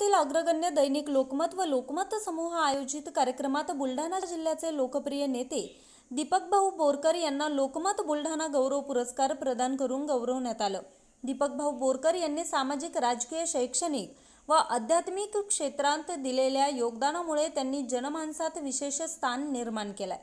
अग्रगण्य दैनिक लोकमत व लोकमत समूह आयोजित कार्यक्रमात बुलढाणा जिल्ह्याचे लोकप्रिय नेते दीपक भाऊ बोरकर यांना लोकमत बुलढाणा गौरव पुरस्कार प्रदान करून गौरवण्यात आलं. दीपक भाऊ बोरकर यांनी सामाजिक राजकीय शैक्षणिक व आध्यात्मिक क्षेत्रांत दिलेल्या योगदानामुळे त्यांनी जनमानसात विशेष स्थान निर्माण केलंय.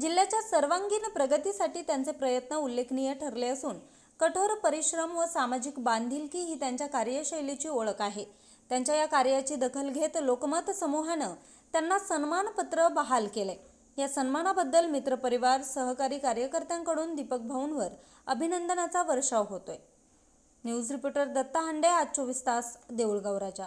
जिल्ह्याच्या सर्वांगीण प्रगतीसाठी त्यांचे प्रयत्न उल्लेखनीय ठरले असून कठोर परिश्रम व सामाजिक बांधिलकी ही त्यांच्या कार्यशैलीची ओळख आहे. त्यांच्या या कार्याची दखल घेत लोकमत समूहानं त्यांना सन्मानपत्र बहाल केले. या सन्मानाबद्दल मित्रपरिवार सहकारी कार्यकर्त्यांकडून दीपक भाऊंवर अभिनंदनाचा वर्षाव होतोय. न्यूज रिपोर्टर दत्ता हांडे आज चोवीस तास देऊळगाव राजा.